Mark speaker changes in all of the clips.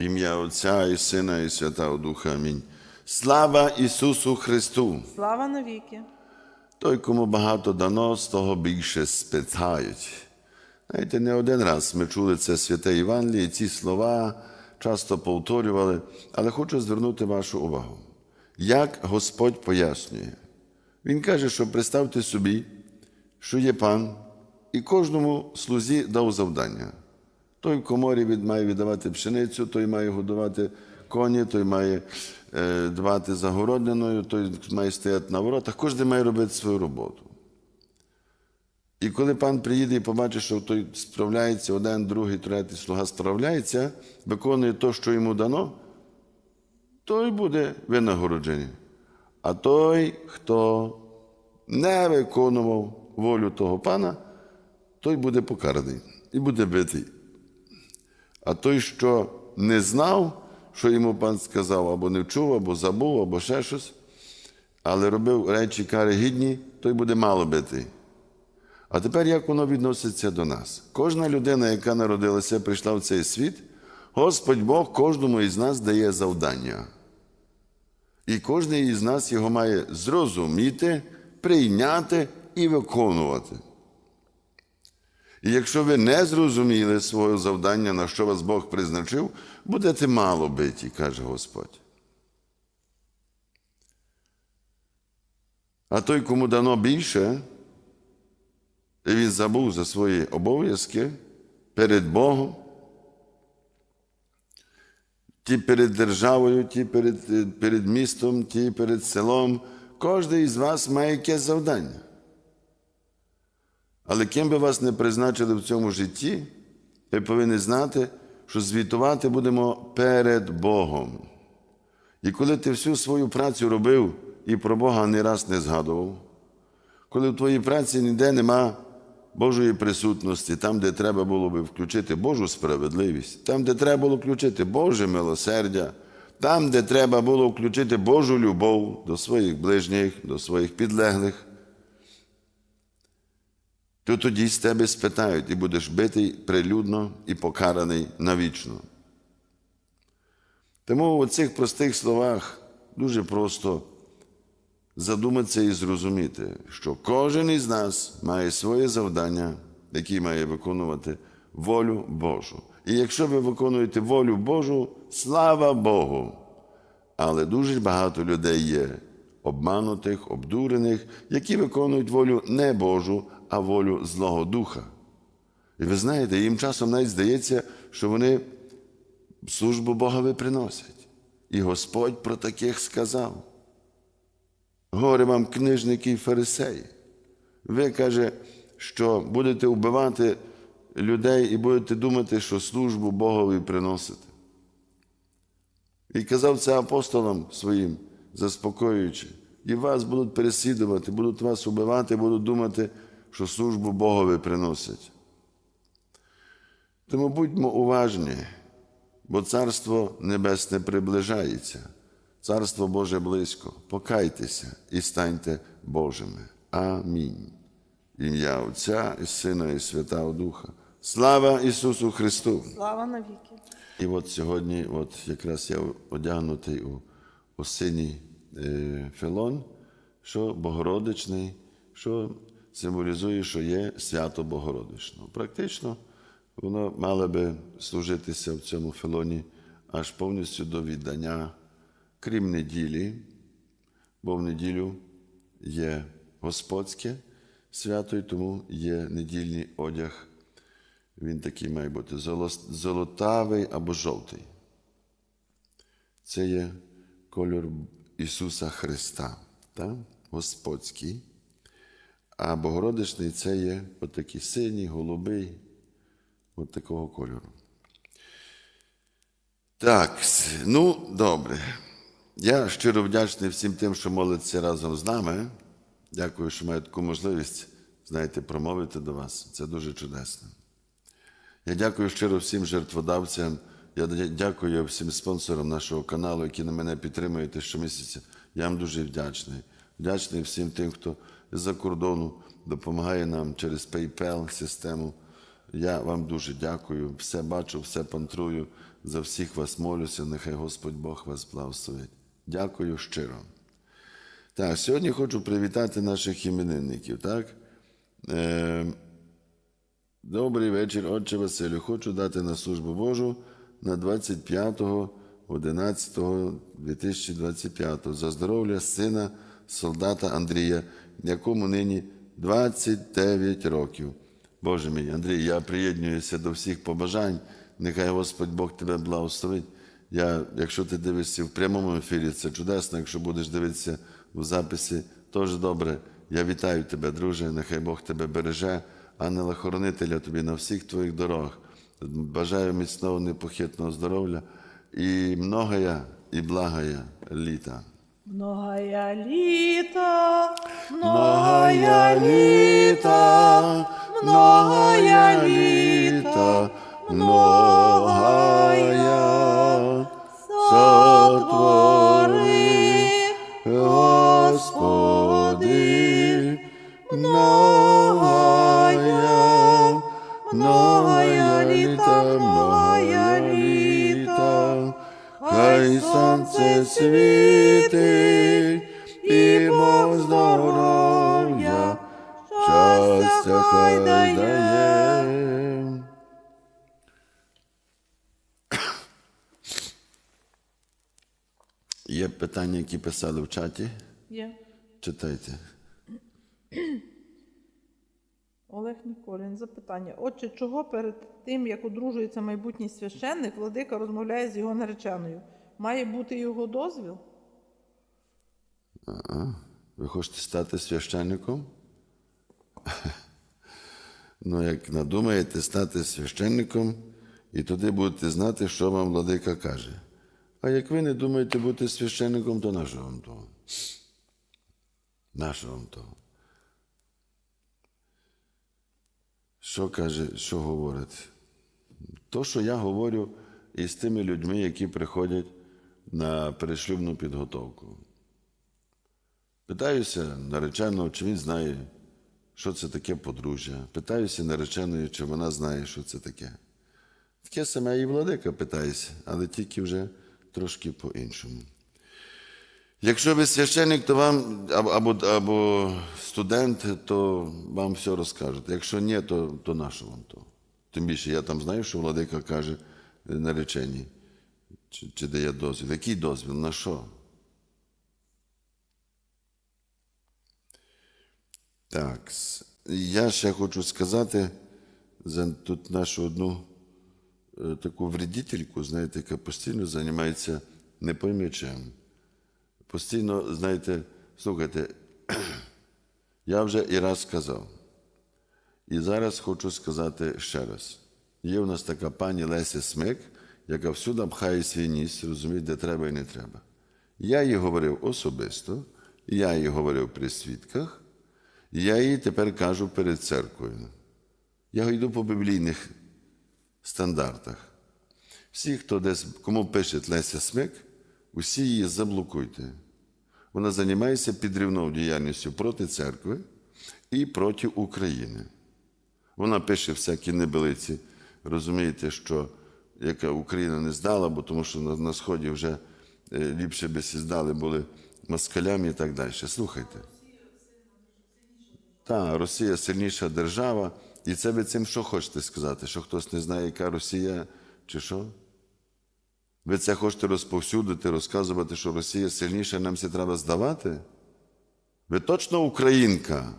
Speaker 1: Ім'я Отця і Сина, і Святого Духа. Амінь. Слава Ісусу Христу!
Speaker 2: Слава навіки!
Speaker 1: Той, кому багато дано, з того більше спитають. Знаєте, не один раз ми чули це святе Євангеліє, ці слова часто повторювали, але хочу звернути вашу увагу. Як Господь пояснює. Він каже, що представте собі, що є пан, і кожному слузі дав завдання. Той в коморі від, має віддавати пшеницю, той має годувати коні, той має е, дбати за той має стояти на воротах, кожен має робити свою роботу. І коли пан приїде і побачить, що той справляється, один, другий, третій слуга справляється, виконує те, що йому дано, той буде винагороджений. А той, хто не виконував волю того пана, той буде покараний і буде битий. А той, що не знав, що йому пан сказав, або не чув, або забув, або ще щось, але робив речі кари гідні, той буде мало битий. А тепер як воно відноситься до нас? Кожна людина, яка народилася, прийшла в цей світ, Господь Бог кожному із нас дає завдання. І кожен із нас його має зрозуміти, прийняти і виконувати. І якщо ви не зрозуміли свого завдання, на що вас Бог призначив, будете мало биті, каже Господь. А той, кому дано більше, і він забув за свої обов'язки перед Богом, ті перед державою, ті перед, перед містом, ті перед селом. Кожен із вас має якесь завдання. Але ким би вас не призначили в цьому житті, ви повинні знати, що звітувати будемо перед Богом. І коли ти всю свою працю робив і про Бога ні раз не згадував, коли в твоїй праці ніде нема Божої присутності, там, де треба було би включити Божу справедливість, там, де треба було включити Боже милосердя, там, де треба було включити Божу любов до своїх ближніх, до своїх підлеглих, то тоді з тебе спитають, і будеш битий прилюдно і покараний навічно. Тому у цих простих словах дуже просто задуматися і зрозуміти, що кожен із нас має своє завдання, яке має виконувати волю Божу. І якщо ви виконуєте волю Божу, слава Богу! Але дуже багато людей є обманутих, обдурених, які виконують волю не Божу, а волю Злого Духа. І ви знаєте, їм часом навіть здається, що вони службу Богові приносять. І Господь про таких сказав. Горе вам, книжники і фарисеї. Ви каже, що будете вбивати людей і будете думати, що службу Богові приносите. І казав це апостолам своїм, заспокоюючи, і вас будуть переслідувати, будуть вас убивати, будуть думати, що службу Богові приносять. Тому будьмо уважні, бо Царство Небесне приближається, Царство Боже близько. Покайтеся і станьте Божими. Амінь. Ім'я Отця і Сина, і Святого Духа. Слава Ісусу Христу!
Speaker 2: Слава навіки!
Speaker 1: І от сьогодні, от якраз я одягнутий у, у синій е, філон, що Богородичний, що символізує, що є свято Богородичного. Практично воно мало би служитися в цьому філоні аж повністю до віддання, крім неділі, бо в неділю є Господське свято, і тому є недільний одяг. Він такий має бути золо- золотавий або жовтий. Це є кольор Ісуса Христа, так? Господський. А Богородичний це є отакий синій, голубий, от такого кольору. Так, ну добре. Я щиро вдячний всім тим, що моляться разом з нами. Дякую, що маю таку можливість, знаєте, промовити до вас. Це дуже чудесно. Я дякую щиро всім жертводавцям. Я дякую всім спонсорам нашого каналу, які на мене підтримуєте щомісяця. Я вам дуже вдячний. Вдячний всім тим, хто з-за кордону допомагає нам через PayPal систему Я вам дуже дякую. Все бачу, все пантрую. За всіх вас молюся. Нехай Господь Бог вас благословить. Дякую щиро. Так, сьогодні хочу привітати наших іменинників. Так? Е, Добрий вечір, отче Василю. Хочу дати на службу Божу на 25.11.2025 за здоров'я сина солдата Андрія, якому нині 29 років. Боже мій, Андрій, я приєднуюся до всіх побажань. Нехай Господь Бог тебе благословить. Я, якщо ти дивишся в прямому ефірі, це чудесно. Якщо будеш дивитися в записі, теж добре. Я вітаю тебе, друже. Нехай Бог тебе береже, ангела-хоронителя тобі на всіх твоїх дорогах. Бажаю міцного непохитного здоров'я і многая, і благая літа.
Speaker 2: Многая літа,
Speaker 1: Многая літа, многая літа, многая сонце світить, і Бог здоров'я, щастя хай дає. Є питання, які писали в чаті.
Speaker 2: Є.
Speaker 1: Читайте.
Speaker 2: Олег Ніколін, запитання. Отже, чого перед тим, як одружується майбутній священник, владика розмовляє з його нареченою? Має бути його дозвіл?
Speaker 1: А, ви хочете стати священником? Ну, як надумаєте стати священником, і тоді будете знати, що вам владика каже. А як ви не думаєте бути священником, то нащо вам того? Нащо вам того? Що каже, що говорить? То, що я говорю із тими людьми, які приходять на перешлюбну підготовку. Питаюся нареченого, чи він знає, що це таке подружжя. Питаюся нареченої, чи вона знає, що це таке. Таке саме і владика питаюся, але тільки вже трошки по-іншому. Якщо ви священник, то вам або, або, студент, то вам все розкажуть. Якщо ні, то, то на що вам то? Тим більше я там знаю, що владика каже е, нареченій, чи, чи дає дозвіл. Який дозвіл? На що? Так, я ще хочу сказати за тут нашу одну е, таку вредительку, знаєте, яка постійно займається не чим. Постійно, знаєте, слухайте, я вже і раз сказав, і зараз хочу сказати ще раз. Є у нас така пані Леся Смик, яка всюди пхає свій ніс, розуміє, де треба і не треба. Я їй говорив особисто, я їй говорив при свідках, я їй тепер кажу перед церквою. Я йду по біблійних стандартах. Всі, хто десь кому пише Леся Смик, усі її заблокуйте. Вона займається підривною діяльністю проти церкви і проти України. Вона пише всякі небелиці. Розумієте, що яка Україна не здала, бо тому що на, на Сході вже е, ліпше би сі здали були москалями і так далі. Слухайте. Так, Росія сильніша держава. І це ви цим що хочете сказати? Що хтось не знає, яка Росія, чи що? Ви це хочете розповсюдити, розказувати, що Росія сильніша, нам це треба здавати? Ви точно українка?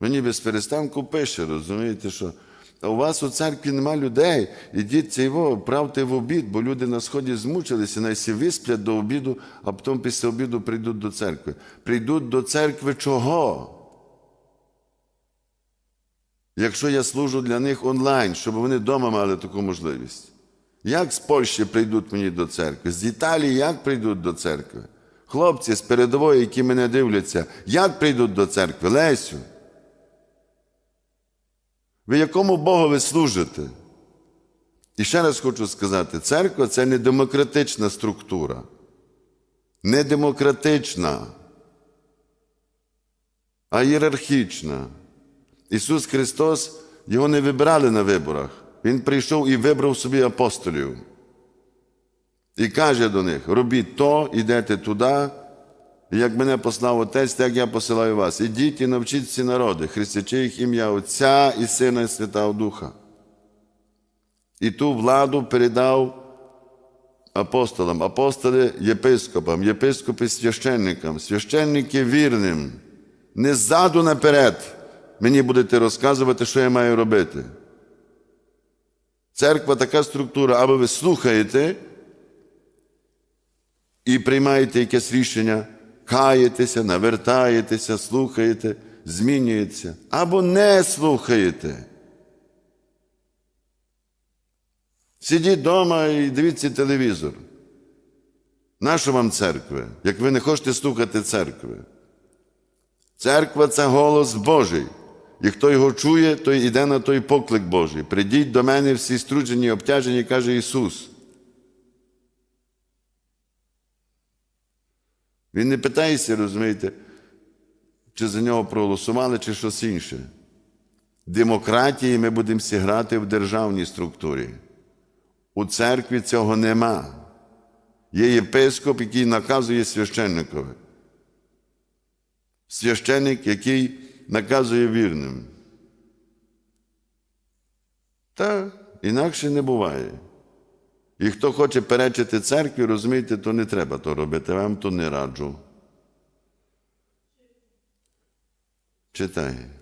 Speaker 1: Мені без перестанку пише, розумієте, що а у вас у церкві нема людей, ідіть це його, правте в обід, бо люди на сході змучилися, найсі висплять до обіду, а потім після обіду прийдуть до церкви. Прийдуть до церкви чого? Якщо я служу для них онлайн, щоб вони вдома мали таку можливість. Як з Польщі прийдуть мені до церкви? З Італії як прийдуть до церкви? Хлопці з передової, які мене дивляться, як прийдуть до церкви? Лесю. Ви якому Богу ви служите? І ще раз хочу сказати: церква це не демократична структура. Не демократична, а ієрархічна. Ісус Христос його не вибирали на виборах. Він прийшов і вибрав собі апостолів. І каже до них: робіть то, ідете туди, як мене послав Отець, так я посилаю вас. Ідіть і навчіть всі народи, хрестячи їх ім'я Отця і Сина і Святого Духа. І ту владу передав апостолам, апостоли єпископам, єпископи священникам, священники вірним. Не ззаду наперед мені будете розказувати, що я маю робити. Церква така структура, або ви слухаєте і приймаєте якесь рішення, каєтеся, навертаєтеся, слухаєте, змінюєтеся, або не слухаєте. Сидіть вдома і дивіться телевізор. Нащо вам церкви, як ви не хочете слухати церкви? Церква це голос Божий. І хто його чує, той йде на той поклик Божий. Придіть до мене всі струджені обтяжені, каже Ісус. Він не питається, розумієте, чи за нього проголосували, чи щось інше. Демократії ми будемо всі грати в державній структурі. У церкві цього нема. Є єпископ, який наказує священникові. Священник, який наказує вірним. Та інакше не буває. І хто хоче перечити церкві, розумієте, то не треба то робити, вам то не раджу. Читай.